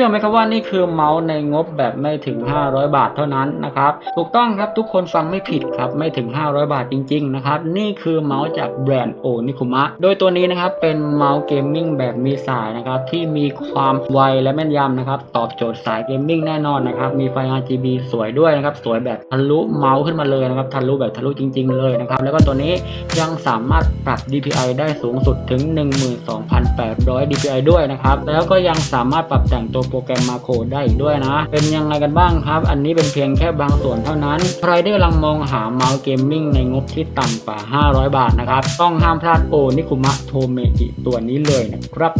ชื่อไหมครับว่านี่คือเมาส์ในงบแบบไม่ถึง 500 บาทเท่านั้นนะครับ ถูกต้องครับทุกคนฟังไม่ผิดครับไม่ถึง 500 บาทจริงๆนะครับ นี่คือเมาส์จากแบรนด์โอนิคุมะ โดยตัวนี้นะครับเป็นเมาส์เกมมิ่งแบบมีสายนะครับที่มีความไวและแม่นยำนะครับตอบโจทย์สายเกมมิ่งแน่นอนนะครับมีไฟ RGB สวยด้วยนะครับสวยแบบทะลุเมาส์ขึ้นมาเลยนะครับทะลุแบบทะลุจริง ๆเลยนะครับแล้วก็ตัวนี้ยังสามารถปรับ DPI ได้สูงสุดถึง 12,800 DPI ด้วยนะครับแล้วก็ยังสามารถปรับแต่งตัวโปรแกรมมาโคได้อีกด้วยนะ เป็นยังไงกันบ้างครับ อันนี้เป็นเพียงแค่บางส่วนเท่านั้น ใครที่กำลังมองหาเมาส์เกมมิ่งในงบที่ต่ำกว่า 500 บาทนะครับ ต้องห้ามพลาดโอนิคุมะโทเมจิตัวนี้เลยนะครับ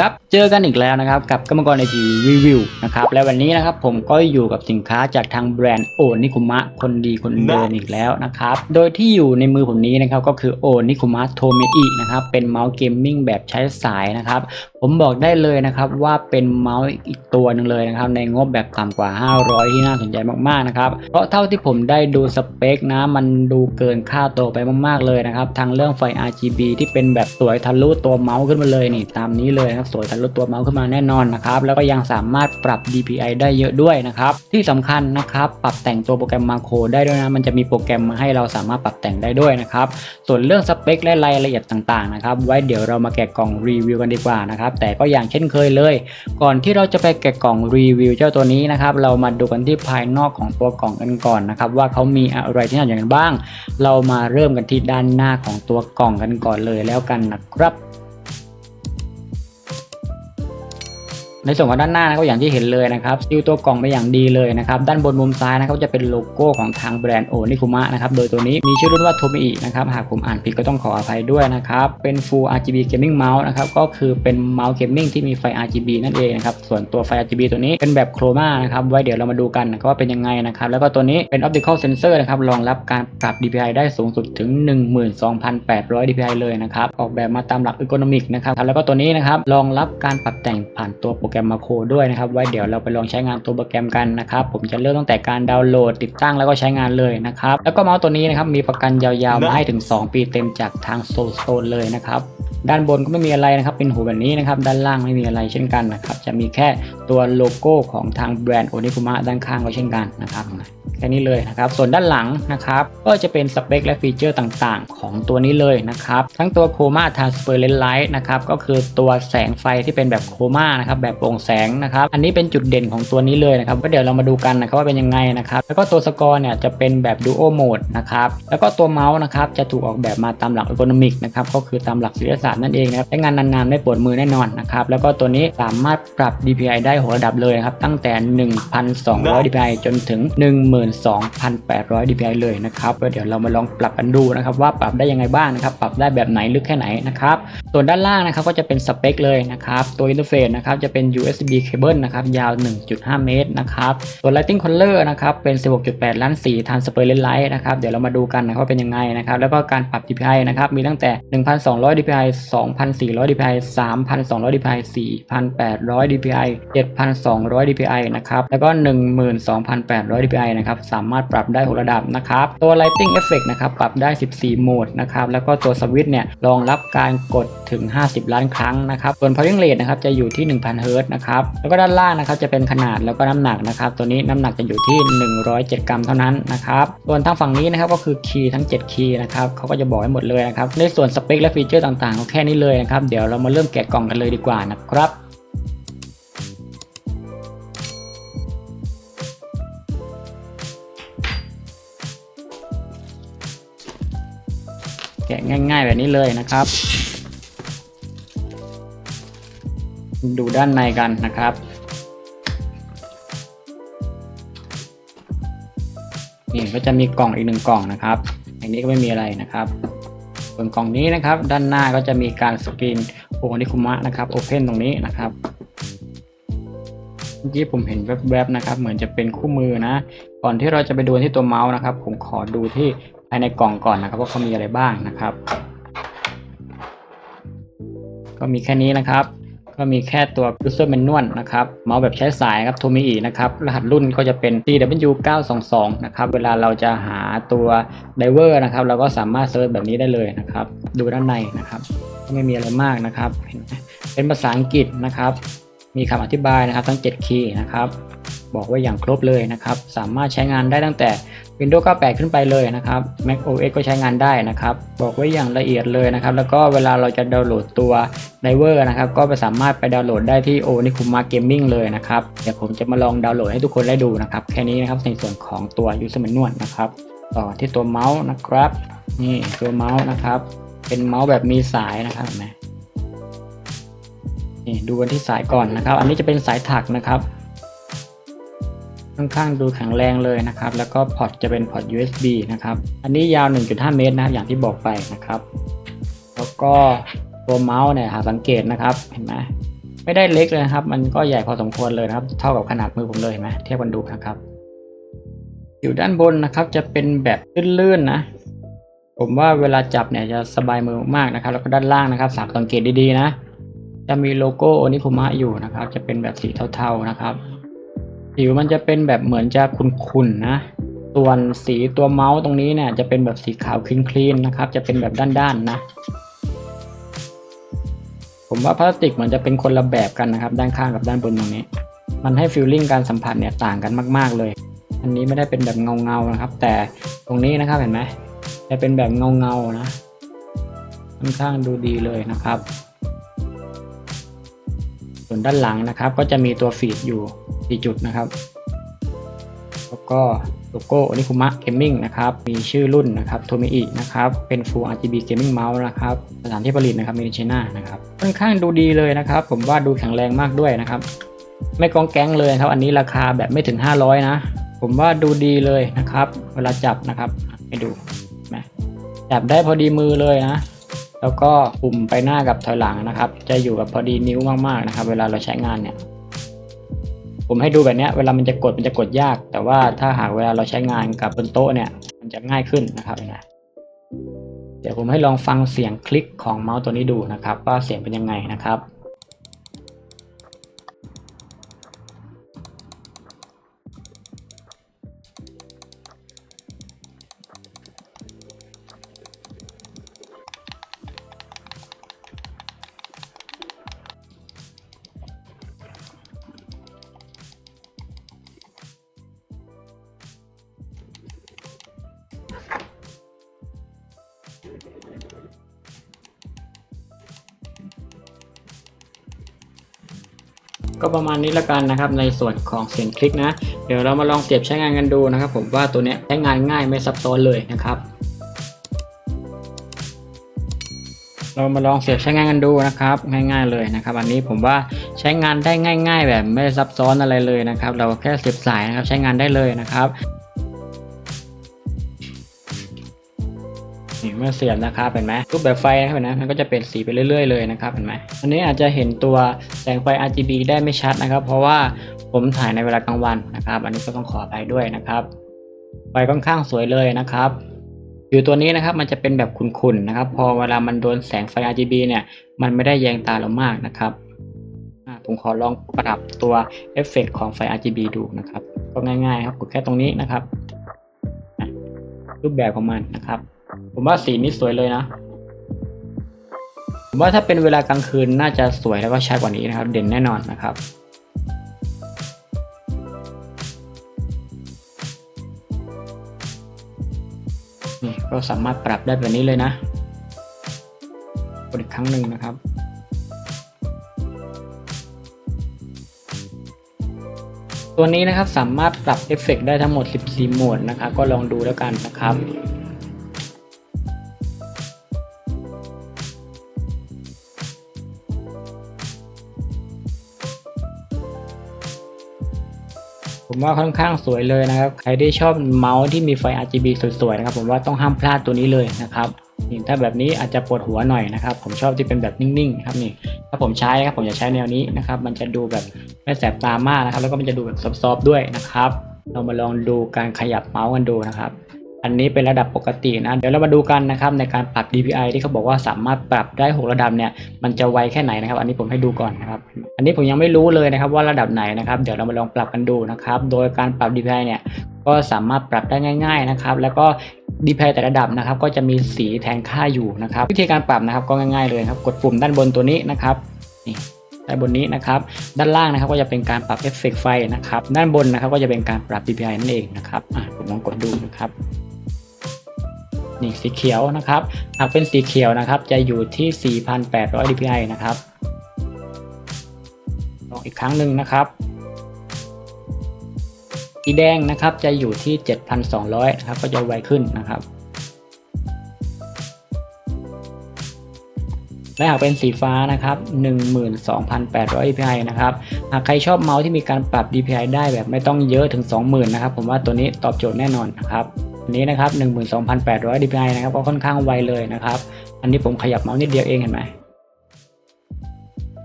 ครับ เจอกันอีกแล้วนะครับกับกรรมกรไอทีรีวิวนะครับและวันนี้นะครับผมก็อยู่กับสินค้าจากทางแบรนด์โอนิคุมะคนดีคนเดิมอีกแล้วนะครับโดยที่อยู่ในมือผมนี้นะครับก็คือโอนิคุมะโทเมอินะครับเป็นเมาส์เกมมิ่งแบบใช้สายนะครับผมบอกได้เลยนะครับว่าเป็นเมาส์อีกตัวหนึ่งเลยนะครับในงบแบบต่ำกว่า 500 ที่น่าสนใจมากๆนะครับเพราะเท่าที่ผมได้ดูสเปคนะมันดูเกินค่าตัวไปมากๆเลยนะครับทางเรื่องไฟ RGB ที่เป็นแบบสวยทะลุตัวเมาส์ขึ้นมาเลยนี่ตามนี้เลยนะครับสวยทะลุตัวเมาส์ขึ้นมาแน่นอนนะครับแล้วก็ยังสามารถปรับ DPI ได้เยอะด้วยนะครับที่สำคัญนะครับปรับแต่งตัวโปรแกรมมาโครได้ด้วยนะมันจะมีโปรแกรมมาให้เราสามารถปรับแต่งได้ด้วยนะครับส่วนเรื่องสเปคและรายละเอียดต่างๆนะครับไว้เดี๋ยวเรามาแกะกล่องรีวิวกันดีกว่านะครับแต่ก็อย่างเช่นเคยเลย ก่อนที่เราจะไปแกะกล่องรีวิวเจ้าตัวนี้นะครับเรามาดูกันที่ภายนอกของตัวกล่องกันก่อนนะครับว่าเขามีอะไรที่น่าสนใจกันบ้าง เรามาเริ่มกันที่ด้านหน้าของตัวกล่องกันก่อนเลยแล้วกันนะครับ ในส่วนของด้านหน้านะครับอย่างที่เห็นเลยนะครับซิลตัวกล่องไปอย่างดีเลยนะครับด้านบนมุมซ้ายนะครับจะเป็นโลโก้ของทางแบรนด์โอนิคุมะนะครับโดยตัวนี้มีชื่อรุ่นว่าโทมิอินะครับหากผมอ่านผิดก็ต้องขออภัยด้วยนะครับเป็น Full RGB Gaming Mouse นะครับก็คือเป็นเมาส์เกมมิ่งที่มีไฟ RGB นั่นเองนะครับส่วนตัวไฟ RGB ตัวนี้เป็นแบบโครมานะครับไว้เดี๋ยวเรามาดูกันนะครับว่าเป็นยังไงนะครับแล้วก็ตัวนี้เป็น Optical Sensor นะครับรองรับการปรับ DPI ได้สูงสุดถึง 12,800 DPI เลยนะครับออกแบบมาตามหลัก Ergonomic นะครับแล้วก็ตัวนี้นะครับรองรับการปรับแต่งผ่านตัวโปรแกรมมาโคด้วยนะครับ ไว้เดี๋ยวเราไปลองใช้งานตัวโปรแกรมกันนะครับ ผมจะเริ่มตั้งแต่การดาวน์โหลด ติดตั้งแล้วก็ใช้งานเลยนะครับ แล้วก็เมาส์ตัวนี้นะครับมีประกันยาวๆมาให้ถึง 2 ปีเต็มจากทางโซลสโตนเลยนะครับด้านบนก็ไม่มีอะไรนะครับเป็นหูแบบนี้นะครับด้านล่างไม่มีอะไรเช่นกันนะครับจะมีแค่ ตัวโลโก้ของทางแบรนด์โอนิคุมะด้านข้างก็เช่นกันนะครับแค่นี้เลยนะครับ ส่วนด้านหลังนะครับก็จะเป็นสเปคและฟีเจอร์ต่างๆ ของตัวนี้เลยนะครับทั้งตัวโคม่าท r สเ s อร์เลนไลท์นะครับก็คือตัวแสงไฟที่เป็นแบบโคม่านะครับแบบโปร่งแสงนะครับอันนี้เป็นจุดเด่นของตัวนี้เลยนะครับก็เดี๋ยวเรามาดูกันนะครับว่าเป็นยังไงนะครับแล้วก็ตัวสกอร์เนี่ยจะเป็นแบบดูโอโหมดนะครับแล้วก็ตัวเมาส์นะครับจะถูกออกแบบมาตามหลักอีโคโนมิกนะครับก็คือตามหลักศิลปศาสตร์นั่นเองนะครับใช้งานนานๆไม่ปวดมือแน่นอนนะครับแล้วก็ตัวนี้สามารถปรับ DPI ได้หกระดับเลยนะครับ ตั้งแต่ 1,200 DPI จนถึง 12,800 DPI เลยนะครับก็เดี๋ยวเรามาลองปรับกันดูนะครับ ว่าปรับได้ยังไงบ้างนะครับ ปรับได้แบบไหนลึกแค่ไหนนะครับ ส่วนด้านล่างนะครับก็จะเป็นสเปคเลยนะครับ ตัวอินเทอร์เฟซนะครับจะเป็น USB cable นะครับยาว 1.5 เมตรนะครับส่วน Lighting Color นะครับเป็น 16.8 ล้านสีทานสเปอร์เลนไลท์นะครับเดี๋ยวเรามาดูกันนะครับว่าเป็นยังไงนะครับแล้วก็การปรับ DPI นะครับมีตั้งแต่ 1,200 DPI 2,400 DPI 3,200 DPI 4,800 DPI 7,200 DPI นะครับ แล้วก็ 12,800 DPI นะครับ สามารถปรับได้ 6 ระดับนะครับ ตัว Lighting Effect นะครับ ปรับได้ 14 โหมดนะครับ แล้วก็ตัวสวิตช์เนี่ย รองรับการกดถึง 50 ล้านครั้งนะครับ ส่วน Powering Rate นะครับ จะอยู่ที่ 1,000 Hz นะครับ แล้วก็ด้านล่างนะครับ จะเป็นขนาดแล้วก็น้ำหนักนะครับ ตัวนี้น้ำหนักจะอยู่ที่ 107 กรัมเท่านั้นนะครับ ส่วนทางฝั่งนี้นะครับ ก็คือคีย์ทั้ง 7 คีย์นะครับเขาก็จะบอกให้หมดเลยนะครับ ในส่วนสเปคและฟีเจอร์ต่างๆก็แค่นี้เลยนะครับ เดี๋ยวเรามาเริ่มแกะกล่องกันเลยดีกว่านะครับ กะง่ายๆแบบนี้เลยนะครับ ดูด้านในกันนะครับนี่ก็จะมีกล่องอีกหนึ่งกล่องนะครับ อันนี้ก็ไม่มีอะไรนะครับ ส่วนกล่องนี้นะครับ ด้านหน้าก็จะมีการสกรีนโอนิคุมะนะครับโอเพนตรงนี้นะครับเมื่อกี้ผมเห็นแวบๆนะครับ เหมือนจะเป็นคู่มือนะ ก่อนที่เราจะไปดูที่ตัวเมาส์นะครับ ผมขอดูที่ ภายในกล่องก่อนนะครับว่าเขามีอะไรบ้างนะครับ ก็มีแค่นี้นะครับ ก็มีแค่ตัว user manual นะครับ เมาส์แบบใช้สายครับโทมิอีนะครับ รหัสรุ่นก็จะเป็น TW922 นะครับ เวลาเราจะหาตัวไดเวอร์นะครับ เราก็สามารถเซิร์ชแบบนี้ได้เลยนะครับ ดูด้านในนะครับ ไม่มีอะไรมากนะครับ เป็นภาษาอังกฤษนะครับ มีคำอธิบายนะครับทั้ง 7 คีย์นะครับ บอกไว้อย่างครบเลยนะครับ สามารถใช้งานได้ตั้งแต่ Windows 98 ขึ้นไปเลยนะครับ Mac OS ก็ใช้งานได้นะครับ บอกไว้อย่างละเอียดเลยนะครับ แล้วก็เวลาเราจะดาวน์โหลดตัว Diver นะครับ ก็ไปสามารถไปดาวน์โหลดได้ที่ o n i k u m a Gaming เลยนะครับ เดี๋ยวผมจะมาลองดาวน์โหลดให้ทุกคนได้ดูนะครับ แค่นี้นะครับในส่วนของตัว User Manual นะครับ ต่อที่ตัวเมาส์นะครับ นี่ตัวเมาส์นะครับ เป็นเมาส์แบบมีสายนะครับเห็นนี่ดูกันที่สายก่อนนะครับ อันนี้จะเป็นสายถักนะครับ ค่อนข้างดูแข็งแรงเลยนะครับ แล้วก็พอร์ตจะเป็นพอร์ต USB นะครับ อันนี้ยาว 1.5 เมตรนะครับอย่างที่บอกไปนะครับ แล้วก็ตัวเมาส์เนี่ยหาสังเกตนะครับ เห็นไหมไม่ได้เล็กเลยครับ มันก็ใหญ่พอสมควรเลยนะครับ เท่ากับขนาดมือผมเลยเห็นไหมเทียบกันดูนะครับ อยู่ด้านบนนะครับจะเป็นแบบลื่นๆนะ ผมว่าเวลาจับเนี่ยจะสบายมือมากนะครับ แล้วก็ด้านล่างนะครับสังเกตดีๆนะ จะมีโลโก้โอนิคุมะอยู่นะครับ จะเป็นแบบสีเทาๆนะครับ ผิวมันจะเป็นแบบเหมือนจะขุ่นๆนะ ส่วนสีตัวเมาส์ตรงนี้เนี่ยจะเป็นแบบสีขาวคลีนๆนะครับ จะเป็นแบบด้านๆนะ ผมว่าพลาสติกเหมือนจะเป็นคนละแบบกันนะครับ ด้านข้างกับด้านบนตรงนี้ มันให้ฟีลลิ่งการสัมผัสเนี่ยต่างกันมาก ๆเลย อันนี้ไม่ได้เป็นแบบเงาๆนะครับ แต่ตรงนี้นะครับเห็นไหมจะเป็นแบบเงาๆนะค่อนข้างดูดีเลยนะครับ ส่วนด้านหลังนะครับก็จะมีตัวฟีดอยู่ 4จุดนะครับ แล้วก็โลโก้อนิคุมะเกมมิ่งนะครับ มีชื่อรุ่นนะครับโทมิอินะครับ เป็น Full RGB Gaming Mouse นะครับสถานที่ผลิตนะครับมีในไชน่านะครับ ค่อนข้างดูดีเลยนะครับ ผมว่าดูแข็งแรงมากด้วยนะครับ ไม่กองแก๊งเลยครับ อันนี้ราคาแบบไม่ถึง 500 นะ ผมว่าดูดีเลยนะครับ เวลาจับนะครับให้ดูนไหมจับได้พอดีมือเลยนะ แล้วก็ปุ่มไปหน้ากับถอยหลังนะครับ จะอยู่กับพอดีนิ้วมากๆนะครับ เวลาเราใช้งานเนี่ย ผมให้ดูแบบนี้เวลามันจะกดมันจะกดยาก แต่ว่าถ้าหากเวลาเราใช้งานกับบนโต๊ะเนี่ย มันจะง่ายขึ้นนะครับนะเดี๋ยวผมให้ลองฟังเสียงคลิกของเมาส์ตัวนี้ดูนะครับ ว่าเสียงเป็นยังไงนะครับ ก็ประมาณนี้ละกันนะครับในส่วนของเสียงคลิกนะ เดี๋ยวเรามาลองเสียบใช้งานกันดูนะครับ ผมว่าตัวนี้ใช้งานง่ายไม่ซับซ้อนเลยนะครับ เรามาลองเสียบใช้งานกันดูนะครับ ง่าย ๆเลยนะครับ อันนี้ผมว่าใช้งานได้ง่าย ๆ แบบไม่ซับซ้อนอะไรเลยนะครับ เราแค่เสียบสายนะครับใช้งานได้เลยนะครับ มื่อเสียบนะครับเห็นไหมรูปแบบไฟนะครับเห็นไหมมันก็จะเปลี่ยนสีไปเรื่อยๆเลยนะครับเห็นไหมอันนี้อาจจะเห็นตัวแสงไฟ RGB ได้ไม่ชัดนะครับ เพราะว่าผมถ่ายในเวลากลางวันนะครับ อันนี้ก็ต้องขออภัยด้วยนะครับไฟค่อนข้างสวยเลยนะครับอยู่ตัวนี้นะครับมันจะเป็นแบบขุ่นๆนะครับ พอเวลามันโดนแสงไฟ RGB เนี่ยมันไม่ได้แยงตาเรามากนะครับผมขอลองปรับตัวเอฟเฟกของไฟ RGB ดูนะครับ ก็ง่ายๆครับกดแค่ตรงนี้นะครับ รูปแบบของมันนะครับ ผมว่าสีนี้สวยเลยนะ ผมว่าถ้าเป็นเวลากลางคืนน่าจะสวยแล้วก็ชัดกว่านี้นะครับ เด่นแน่นอนนะครับนี่ก็สามารถปรับได้แบบนี้เลยนะกดอีกครั้งหนึ่งนะครับตัวนี้นะครับสามารถปรับเอฟเฟกต์ได้ทั้งหมด 14 โหมดนะครับ ก็ลองดูแล้วกันนะครับ ผมว่าค่อนข้างสวยเลยนะครับ ใครที่ชอบเมาส์ที่มีไฟ RGB สวยๆนะครับ ผมว่าต้องห้ามพลาดตัวนี้เลยนะครับนี่ถ้าแบบนี้อาจจะปวดหัวหน่อยนะครับ ผมชอบที่เป็นแบบนิ่งๆครับนี่ถ้าผมใช้นะครับผมจะใช้แนวนี้นะครับ มันจะดูแบบไม่แสบตามากนะครับ แล้วก็มันจะดูแบบซอฟๆด้วยนะครับ เรามาลองดูการขยับเมาส์กันดูนะครับ อันนี้เป็นระดับปกตินะ เดี๋ยวเรามาดูกันนะครับในการปรับ DPI ที่เขาบอกว่าสามารถปรับได้ 6 ระดับเนี่ยมันจะไวแค่ไหนนะครับ อันนี้ผมให้ดูก่อนนะครับ อันนี้ผมยังไม่รู้เลยนะครับว่าระดับไหนนะครับ เดี๋ยวเรามาลองปรับกันดูนะครับ โดยการปรับ DPI เนี่ยก็สามารถปรับได้ง่าย ๆนะครับ แล้วก็ DPI แต่ระดับนะครับ ก็จะมีสีแทนค่าอยู่นะครับ วิธีการปรับนะครับก็ง่ายๆเลยครับ กดปุ่มด้านบนตัวนี้นะครับนี่ด้านบนนี้นะครับ ด้านล่างนะครับก็จะเป็นการปรับเอฟเฟกไฟนะครับ ด้านบนนะครับก็จะเป็นการปรับ DPI นั่นเองนะครับอะผมลองกดดูนะครับ นี่สีเขียวนะครับหากเป็นสีเขียวนะครับ จะอยู่ที่ 4,800 dpi นะครับลองอีกครั้งหนึ่งนะครับสีแดงนะครับจะอยู่ที่ 7,200นะครับก็จะไวขึ้นนะครับ และหากเป็นสีฟ้านะครับ 12,800 dpi นะครับ หากใครชอบเมาส์ที่มีการปรับ dpi ได้แบบไม่ต้องเยอะถึง 20,000 นะครับ ผมว่าตัวนี้ตอบโจทย์แน่นอนนะครับ นี้นะครับ12,800 dpi นะครับก็ค่อนข้างไวเลยนะครับ อันนี้ผมขยับเมาส์นิดเดียวเองเห็นไหม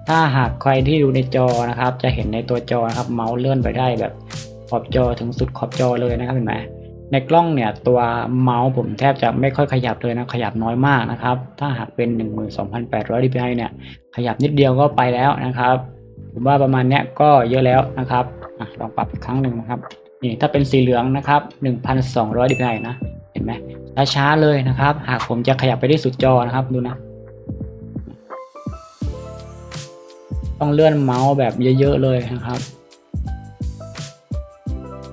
ถ้าหากใครที่ดูในจอนะครับ จะเห็นในตัวจอนะครับเมาส์เลื่อนไปได้แบบขอบจอถึงสุดขอบจอเลยนะครับเห็นไหมในกล้องเนี่ยตัวเมาส์ผมแทบจะไม่ค่อยขยับเลยนะขยับน้อยมากนะครับ ถ้าหากเป็น 12,800 dpi เนี่ยขยับนิดเดียวก็ไปแล้วนะครับ ผมว่าประมาณเนี้ยก็เยอะแล้วนะครับอลองปรับอีกครั้งหนึ่งนะครับ นี่ถ้าเป็นสีเหลืองนะครับ 1,200 dpi นนะ เห็นไหมช้าๆเลยนะครับ หากผมจะขยับไปที่สุดจอนะครับดูนะ ต้องเลื่อนเมาส์แบบเยอะ ๆ เลยนะครับ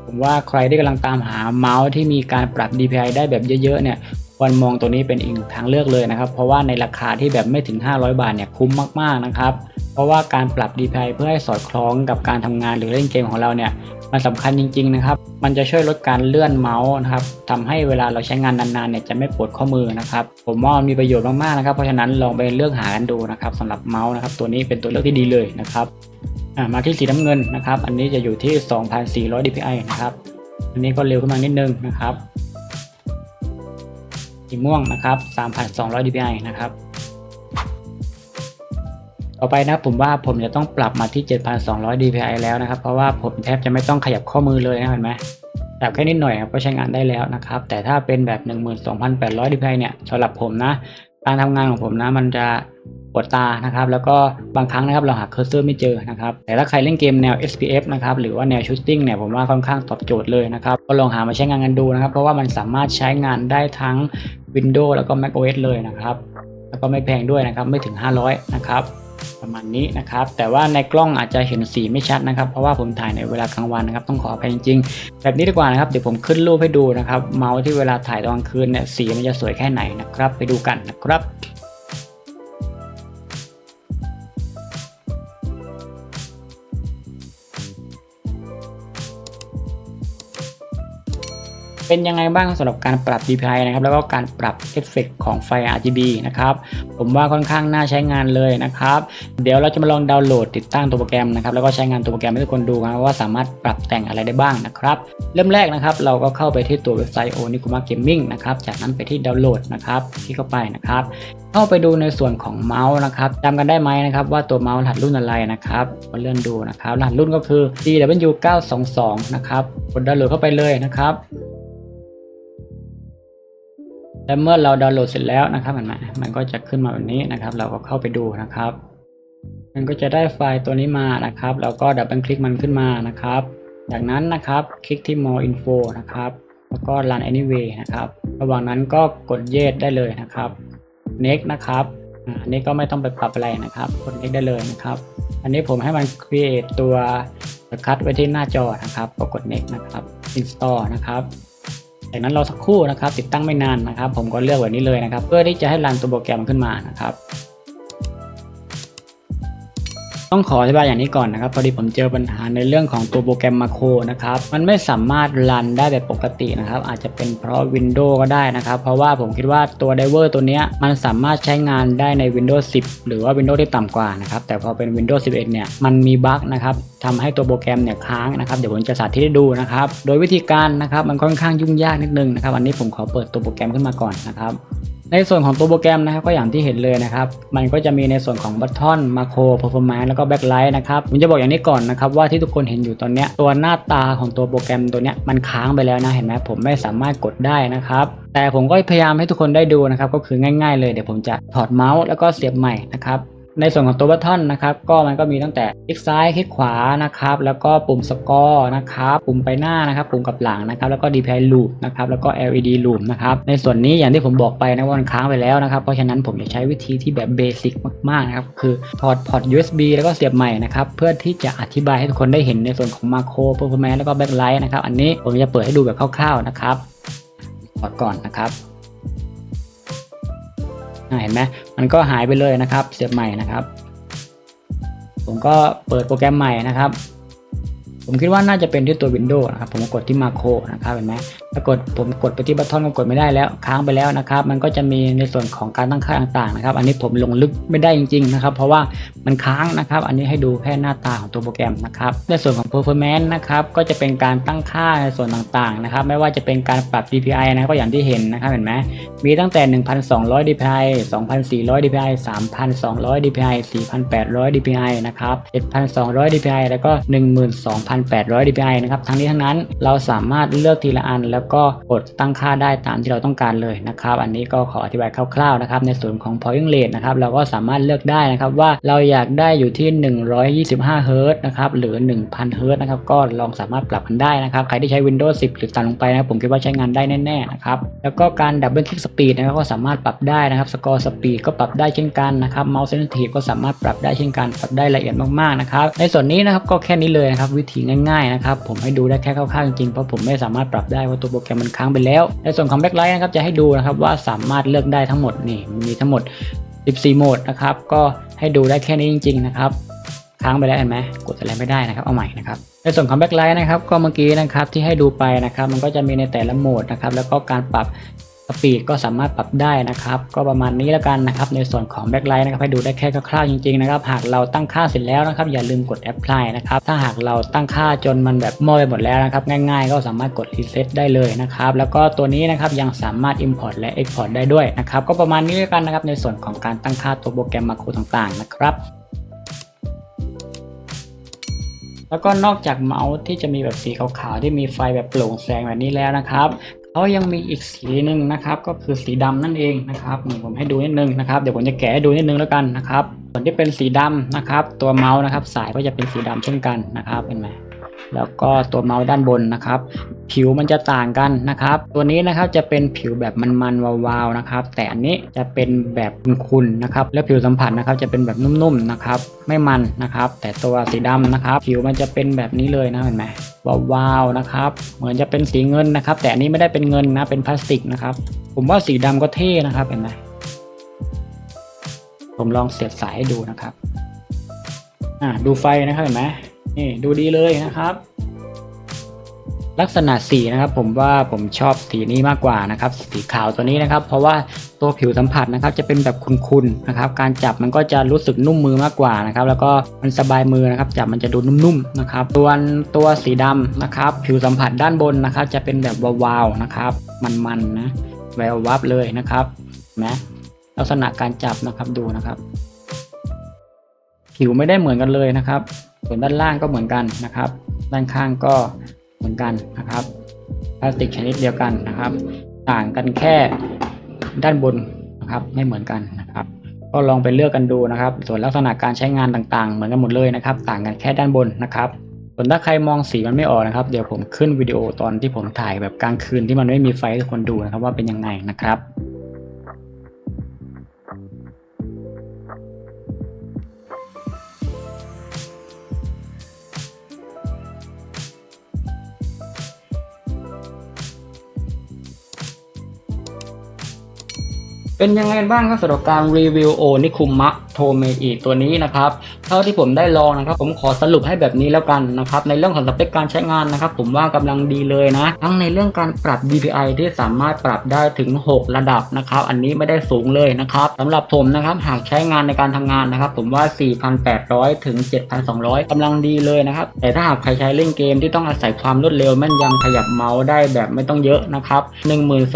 ผมว่าใครที่กำลังตามหาเมาส์ที่มีการปรับ DPI ได้แบบเยอะ ๆ เนี่ยควรมองตัวนี้เป็นอีกหนึ่งทางเลือกเลยนะครับ เพราะว่าในราคาที่แบบไม่ถึง 500 บาทเนี่ยคุ้มมากๆนะครับ เพราะว่าการปรับ DPI เพื่อให้สอดคล้องกับการทำงานหรือเล่นเกมของเราเนี่ย มันสำคัญจริง ๆนะครับ มันจะช่วยลดการเลื่อนเมาส์นะครับทำให้เวลาเราใช้งานนานๆเนี่ยจะไม่ปวดข้อมือนะครับ ผมว่ามีประโยชน์มากๆนะครับ เพราะฉะนั้นลองไปเลือกหากันดูนะครับสำหรับเมาส์นะครับ ตัวนี้เป็นตัวเลือกที่ดีเลยนะครับมาที่สีน้ำเงินนะครับ อันนี้จะอยู่ที่ 2,400 dpi นะครับ อันนี้ก็เร็วขึ้นมานิดนึงนะครับ สีม่วงนะครับ 3,200 dpi นะครับ ต่อไปนะผมว่าผมจะต้องปรับมาที่ 7,200 dpi แล้วนะครับ เพราะว่าผมแทบจะไม่ต้องขยับข้อมือเลยนะเห็นไหมแบบแค่นิดหน่อยครับก็ใช้งานได้แล้วนะครับ แต่ถ้าเป็นแบบ 12,800 dpi เนี่ยสำหรับผมนะการทำงานของผมนะมันจะปวดตานะครับ แล้วก็บางครั้งนะครับเราหาเคอร์เซอร์ไม่เจอนะครับ แต่ถ้าใครเล่นเกมแนว SPF นะครับหรือว่าแนวชูตติ้งเนี่ยผมว่าค่อนข้างตอบโจทย์เลยนะครับ ก็ลองหามาใช้งานกันดูนะครับ เพราะว่ามันสามารถใช้งานได้ทั้ง Windows แล้วก็ macOS เลยนะครับ แล้วก็ไม่แพงด้วยนะครับไม่ถึง 500 นะครับ ประมาณนี้นะครับ แต่ว่าในกล้องอาจจะเห็นสีไม่ชัดนะครับ เพราะว่าผมถ่ายในเวลากลางวันนะครับ ต้องขออภัยจริงๆ แบบนี้ดีกว่านะครับ เดี๋ยวผมขึ้นรูปให้ดูนะครับ เมาส์ที่เวลาถ่ายตอนกลางคืนเนี่ย สีมันจะสวยแค่ไหนนะครับ ไปดูกันนะครับ เป็นยังไงบ้างสำหรับการปรับ DPI นะครับแล้วก็การปรับเอฟเฟกของไฟ RGB นะครับผมว่าค่อนข้างน่าใช้งานเลยนะครับ เดี๋ยวเราจะมาลองดาวน์โหลดติดตั้งตัวโปรแกรมนะครับแล้วก็ใช้งานตัวโปรแกรมให้ทุกคนดูนะว่าสามารถปรับแต่งอะไรได้บ้างนะครับเริ่มแรกนะครับเราก็เข้าไปที่ตัวเว็บไซต์ Onikuma Gaming นะครับจากนั้นไปที่ดาวน์โหลดนะครับคลิกเข้าไปนะครับเข้าไปดูในส่วนของเมาส์นะครับจำกันได้ไหมนะครับว่าตัวเมาส์รหัสรุ่นอะไรนะครับมาเลื่อนดูนะครับรหัสรุ่นก็คือ DW922 นะครับกดดาวน์โหลดเข้าไปเลยนะครับ และเมื่อเราดาวน์โหลดเสร็จแล้วนะครับเห็นไหมมันก็จะขึ้นมาแบบนี้นะครับ เราก็เข้าไปดูนะครับ มันก็จะได้ไฟล์ตัวนี้มานะครับ เราก็ดับเบิลคลิกมันขึ้นมานะครับ จากนั้นนะครับคลิกที่ more info นะครับ แล้วก็ run anyway นะครับ ระหว่างนั้นก็กด yes ได้เลยนะครับ next นะครับอันนี้ก็ไม่ต้องไปปรับอะไรนะครับ กด next ได้เลยนะครับ อันนี้ผมให้มัน create ตัวคัดไว้ที่หน้าจอนะครับก็กด next นะครับ install นะครับ จากนั้นเราสักครู่นะครับติดตั้งไม่นานนะครับ ผมก็เลือกแบบนี้เลยนะครับ เพื่อที่จะให้รันตัวโปรแกรมขึ้นมานะครับ ต้องขออธิบายอย่างนี้ก่อนนะครับพอดีผมเจอปัญหาในเรื่องของตัวโปรแกรมมาโครนะครับมันไม่สามารถรันได้แบบปกตินะครับอาจจะเป็นเพราะ Windows ก็ได้นะครับ เพราะว่าผมคิดว่าตัว Diver ตัวนี้มันสามารถใช้งานได้ใน Windows 10 หรือว่า Windows ที่ต่ำกว่านะครับแต่พอเป็น Windows 11 เนี่ยมันมีบั๊กนะครับทำให้ตัวโปรแกรมเนี่ยค้างนะครับเดี๋ยวผมจะสาธิตให้ดูนะครับโดยวิธีการนะครับมันค่อนข้างยุ่งยากนิดนึงนะครับอันนี้ผมขอเปิดตัวโปรแกรมขึ้นมาก่อนนะครับ ในส่วนของตัวโปรแกรมนะครับก็อย่างที่เห็นเลยนะครับ มันก็จะมีในส่วนของบัตทอนมาโคร performance แล้วก็แบ็คไลท์นะครับผมจะบอกอย่างนี้ก่อนนะครับว่าที่ทุกคนเห็นอยู่ตอนนี้ตัวหน้าตาของตัวโปรแกรมตัวนี้มันค้างไปแล้วนะเห็นไหมผมไม่สามารถกดได้นะครับแต่ผมก็พยายามให้ทุกคนได้ดูนะครับก็คือง่าย ๆ เลยเดี๋ยวผมจะถอดเมาส์แล้วก็เสียบใหม่นะครับ ในส่วนของตัวบัตทอนนะครับก็มันก็มีตั้งแต่คลิกซ้ายคลิกขวานะครับแล้วก็ปุ่มสกอร์นะครับปุ่มไปหน้านะครับปุ่มกลับหลังนะครับแล้วก็ DPI loop นะครับแล้วก็ LED loop นะครับในส่วนนี้อย่างที่ผมบอกไปนะว่ามันค้างไปแล้วนะครับเพราะฉะนั้นผมจะใช้วิธีที่แบบเบสิกมากๆนะครับคือถอดพอร์ต USB แล้วก็เสียบใหม่นะครับเพื่อที่จะอธิบายให้ทุกคนได้เห็นในส่วนของมาโคร performance แล้วก็ backlight นะครับอันนี้ผมจะเปิดให้ดูแบบคร่าวๆนะครับถอดก่อนนะครับ เห็นไหมมันก็หายไปเลยนะครับเสียบใหม่นะครับ ผมก็เปิดโปรแกรมใหม่นะครับ ผมคิดว่าน่าจะเป็นที่ตัว Windows นะครับ ผมกดที่มาโครนะครับเห็นไหม ถ้ากดผมกดไปที่บัตทอนก็กดไม่ได้แล้วค้างไปแล้วนะครับ มันก็จะมีในส่วนของการตั้งค่าต่างๆนะครับ อันนี้ผมลงลึกไม่ได้จริง ๆ นะครับ เพราะว่ามันค้างนะครับ อันนี้ให้ดูแค่หน้าตาของตัวโปรแกรมนะครับ ในส่วนของ performance นะครับก็จะเป็นการตั้งค่าในส่วนต่างๆนะครับ ไม่ว่าจะเป็นการปรับ DPI นะก็อย่างที่เห็นนะครับเห็นไหมมีตั้งแต่ 1,200 dpi 2,400 dpi 3,200 dpi 4,800 dpi นะครับ7,200 dpi แล้วก็ 12,800 dpi นะครับทั้งนี้ทั้งนั้นเราสามารถเลือกทีละอันแล้วก็กดตั้งค่าได้ตามที่เราต้องการเลยนะครับอันนี้ก็ขออธิบายคร่าวๆนะครับในส่วนของ point rate นะครับเราก็สามารถเลือกได้นะครับว่าเราอยากได้อยู่ที่ 125 Hz นะครับหรือ 1,000 Hz นะครับก็ลองสามารถปรับกันได้นะครับใครที่ใช้ Windows 10 หรือต่ำลงไปนะผมคิดว่าใช้งานได้แน่ๆนะครับแล้วก็การดับเบิลคลิกสปีดนะครับก็สามารถปรับได้นะครับสกอร์สปีดก็ปรับได้เช่นกันนะครับเมาส์เซนซิทีฟก็สามารถปรับได้เช่นกันปรับได้ละเอียดมากๆนะครับในส่วนนี้นะครับก็แค่นี้เลยนะครับวิธีง่ายๆนะครับผมให้ดูได้แค่คร่าวๆจริงๆเพราะผมไม่สามารถปรับได้เพราตัวโปรแกรมมันค้างไปแล้ว ในส่วนของแบ็คไลท์นะครับจะให้ดูนะครับว่าสามารถเลือกได้ทั้งหมดนี่มีทั้งหมด 14 โหมดนะครับก็ให้ดูได้แค่นี้จริง ๆ นะครับค้างไปแล้วเห็นไหมกดอะไรไม่ได้นะครับเอาใหม่นะครับในส่วนของแบ็คไลท์นะครับก็เมื่อกี้นะครับที่ให้ดูไปนะครับมันก็จะมีในแต่ละโหมดนะครับแล้วก็การปรับ สปีดก็สามารถปรับได้นะครับ ก็ประมาณนี้แล้วกันนะครับ ในส่วนของแบ็คไลท์นะครับให้ดูได้แค่คร่าวๆจริงๆนะครับ หากเราตั้งค่าเสร็จแล้วนะครับ อย่าลืมกด apply นะครับ ถ้าหากเราตั้งค่าจนมันแบบมั่วไปหมดแล้วนะครับ ง่ายๆ ก็สามารถกด reset ได้เลยนะครับ แล้วก็ตัวนี้นะครับยังสามารถ import และ export ได้ด้วยนะครับ ก็ประมาณนี้แล้วกันนะครับ ในส่วนของการตั้งค่าตัวโปรแกรมมาโครต่างๆ นะครับแล้วก็นอกจากเมาส์ที่จะมีแบบสีขาวๆที่มีไฟแบบโปร่งแสงแบบนี้แล้วนะครับ เขายังมีอีกสีหนึ่งนะครับ ก็คือสีดำนั่นเองนะครับนี่ผมให้ดูนิดนึงนะครับเดี๋ยวผมจะแกะดูนิดนึงแล้วกันนะครับส่วนที่เป็นสีดำนะครับ ตัวเมาส์นะครับ สายก็จะเป็นสีดำเช่นกันนะครับเห็นไหม แล้วก็ตัวเมาส์ด้านบนนะครับ ผิวมันจะต่างกันนะครับ ตัวนี้นะครับจะเป็นผิวแบบมันๆวาวๆนะครับ แต่อันนี้จะเป็นแบบคุนๆนะครับ แล้วผิวสัมผัสนะครับจะเป็นแบบนุ่มๆนะครับ ไม่มันนะครับ แต่ตัวสีดำนะครับ ผิวมันจะเป็นแบบนี้เลยนะเห็นไหมวาวๆนะครับ เหมือนจะเป็นสีเงินนะครับ แต่อันนี้ไม่ได้เป็นเงินนะเป็นพลาสติกนะครับ ผมว่าสีดำก็เท่นะครับเห็นไหมผมลองเสียบสายให้ดูนะครับ อ่าดูไฟนะครับเห็นไหม นี่ดูดีเลยนะครับ ลักษณะสีนะครับ ผมว่าผมชอบสีนี้มากกว่านะครับ สีขาวตัวนี้นะครับ เพราะว่าตัวผิวสัมผัสนะครับ จะเป็นแบบคุนๆนะครับ การจับมันก็จะรู้สึกนุ่มมือมากกว่านะครับ แล้วก็มันสบายมือนะครับ จับมันจะดูนุ่มๆนะครับส่วนตัวสีดำนะครับ ผิวสัมผัสด้านบนนะครับ จะเป็นแบบวาวๆนะครับ มันๆนะแวววับเลยนะครับนไหมลักษณะการจับนะครับดูนะครับ ผิวไม่ได้เหมือนกันเลยนะครับ ส่วนด้านล่างก็เหมือนกันนะครับ ด้านข้างก็เหมือนกันนะครับพลาสติกชนิดเดียวกันนะครับ ต่างกันแค่ด้านบนนะครับไม่เหมือนกันนะครับ ก็ลองไปเลือกกันดูนะครับ ส่วนลักษณะการใช้งานต่างๆ เหมือนกันหมดเลยนะครับ ต่างกันแค่ด้านบนนะครับ ส่วนถ้าใครมองสีมันไม่ออกนะครับเดี๋ยวผมขึ้นวิดีโอตอนที่ผมถ่ายแบบกลางคืนที่มันไม่มีไฟให้ทุกคนดูนะครับว่าเป็นยังไงนะครับ เป็นยังไงบ้างครับสำหรับการรีวิวโอนิคุมะโทเมอิตัวนี้นะครับ เท่าที่ผมได้ลองนะครับผมขอสรุปให้แบบนี้แล้วกันนะครับในเรื่องของสเปคการใช้งานนะครับผมว่ากำลังดีเลยนะ ทั้งในเรื่องการปรับ DPI ที่สามารถปรับได้ถึง 6 ระดับนะครับอันนี้ไม่ได้สูงเลยนะครับสำหรับผมนะครับหากใช้งานในการทำงานนะครับผมว่า 4,800 ถึง 7,200กำลังดีเลยนะครับแต่ถ้าหากใครใช้เล่นเกมที่ต้องอาศัยความรวดเร็วแม่นยำขยับเมาส์ได้แบบไม่ต้องเยอะนะครับ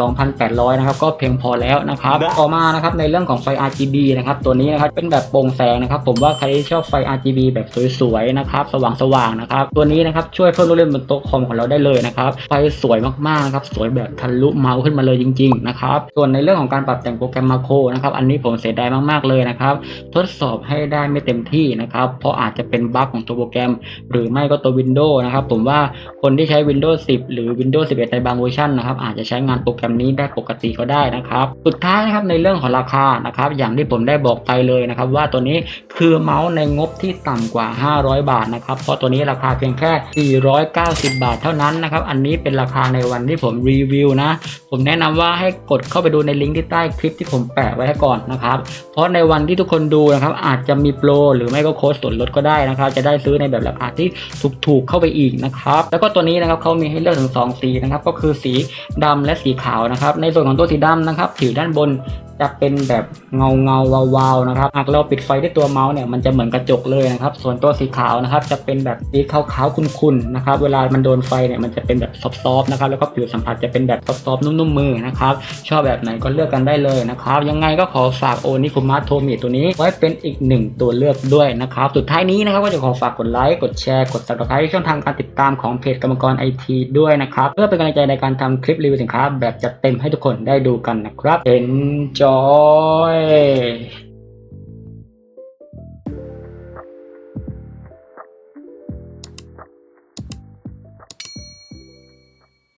12,800นะครับก็เพียงพอแล้วนะครับต่อมานะครับในเรื่องของไฟ RGB นะครับตัวนี้นะครับเป็นแบบโปร่งแสงนะครับผมว่าใครที่ชอบไฟ RGB แบบสวยๆนะครับสว่างๆนะครับตัวนี้นะครับช่วยเพิ่มลูกเล่นบนโต๊ะคอมของเราได้เลยนะครับไฟสวยมากๆนะครับสวยแบบทะลุเมาส์ขึ้นมาเลยจริงๆนะครับส่วนในเรื่องของการปรับแต่งโปรแกรมมาโครนะครับอันนี้ผมเสียดายมากๆเลยนะครับทดสอบให้ได้ไม่เต็มที่นะครับเพราะอาจจะเป็นบั๊กของตัวโปรแกรม หรือไม่ก็ตัว Windows นะครับผมว่าคนที่ใช้ Windows 10 หรือ Windows 11 ในบางเวอร์ชันนะครับอาจจะใช้งานโปรแกรมนี้ได้ปกติก็ได้นะครับสุดท้ายนะครับในเรื่องของราคานะครับอย่างที่ผมได้บอกไปเลยนะครับว่าตัวนี้คือเมาส์ในงบที่ต่ำกว่า 500 บาทนะครับ เพราะตัวนี้ราคาเพียงแค่ 490 บาทเท่านั้นนะครับ อันนี้เป็นราคาในวันที่ผมรีวิวนะ ผมแนะนำว่าให้กดเข้าไปดูในลิงก์ที่ใต้คลิปที่ผมแปะไว้ให้ก่อนนะครับ เพราะในวันที่ทุกคนดูนะครับ อาจจะมีโปรหรือไม่ก็โค้ดส่วนลดก็ได้นะครับ จะได้ซื้อในแบบราคาที่ถูกๆเข้าไปอีกนะครับ แล้วก็ตัวนี้นะครับเขามีให้เลือกถึง 2 สีนะครับ ก็คือสีดำและสีขาวนะครับ ในส่วนของตัวสีดำนะครับผิวด้านบน จะเป็นแบบเงาเงาวาวๆนะครับหากเราปิดไฟที่ตัวเมาส์เนี่ยมันจะเหมือนกระจกเลยนะครับ ส่วนตัวสีขาวนะครับ จะเป็นแบบสีขาวๆขุ่นๆนะครับ เวลามันโดนไฟเนี่ยมันจะเป็นแบบซอฟๆนะครับแล้วก็ผิวสัมผัสจะเป็นแบบซอฟๆนุ่มๆมือนะครับชอบแบบไหนก็เลือกกันได้เลยนะครับ ยังไงก็ขอฝากโอนิคุมะโทมิตัวนี้ ไว้เป็นอีกหนึ่งตัวเลือกด้วยนะครับสุดท้ายนี้นะครับก็จะขอฝากกดไลค์กดแชร์กด subscribe ช่องทางการติดตามของเพจกรรมกรไอทีด้วยนะครับเพื่อเป็นกำลังใจในการทำคลิปรีวิวสินค้า แบบจัดเต็มให้ทุกคนได้ดูกันนะครับอย